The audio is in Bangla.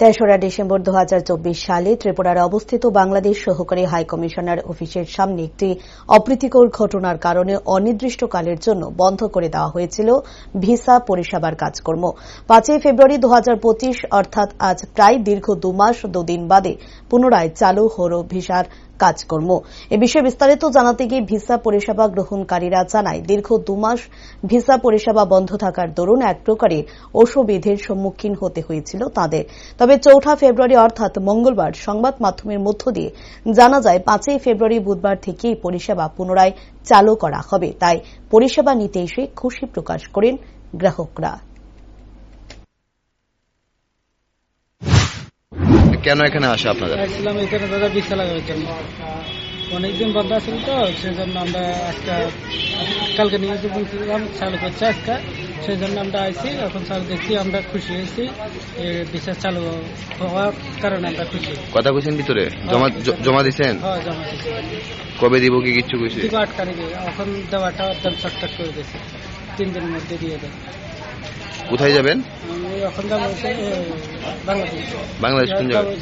তেসরা ডিসেম্বর দু হাজার চব্বিশ সালে ত্রিপুরার অবস্থিত বাংলাদেশ সহকারী হাইকমিশনার অফিসের সামনে একটি অপ্রীতিকর ঘটনার কারণে অনির্দিষ্টকালের জন্য বন্ধ করে দেওয়া হয়েছিল ভিসা পরিষেবার কাজকর্ম। পাঁচই ফেব্রুয়ারি দু হাজার পঁচিশ, অর্থাৎ আজ প্রায় দীর্ঘ দুমাস দুদিন বাদে পুনরায় চালু হল ভিসার কাজকর্ম। এ বিষয়ে বিস্তারিত জানাতে গিয়ে ভিসা পরিষেবা গ্রহণকারীরা জানায়, দীর্ঘ দুমাস ভিসা পরিষেবা বন্ধ থাকার দরুন এক প্রকারের অসুবিধের সম্মুখীন হতে হয়েছিল তাদের। তবে চৌঠা ফেব্রুয়ারি অর্থাৎ মঙ্গলবার সংবাদ মাধ্যমের মধ্য দিয়ে জানা যায়, পাঁচই ফেব্রুয়ারি বুধবার থেকে এই পরিষেবা পুনরায় চালু করা হবে। তাই পরিষেবা নিতে এসে খুশি প্রকাশ করেন গ্রাহকরা। কেন এখানে আসা আপনাদের? আসছিলাম এখানে দাদা বিছা লাগানোর জন্য অনেকদিন বন্ধ আছিল তো সেই জন্য আমরা আজকে কালকে নিয়ে বলছিলাম চালু করছে আজকে সেই জন্য আমরা আইছি। এখন চালু দেখছি আমরা খুশি হয়েছি বিশ্বাস চালু হওয়ার কারণে আমরা খুশি। কথা কইছেন ভিতরে? জমা জ- জমা দিছেন? হ্যাঁ জমা কবে দিব কি কিচ্ছু কইছে? দিব আট তারিখে এখন দেওয়াটা একদম শর্টকাট করে দিয়েছে। তিন দিনের মধ্যে দিয়ে দেয় কোথায় যাবেন? আমি এখন যাব বাংলাদেশ। বাংলাদেশ কোন জায়গায়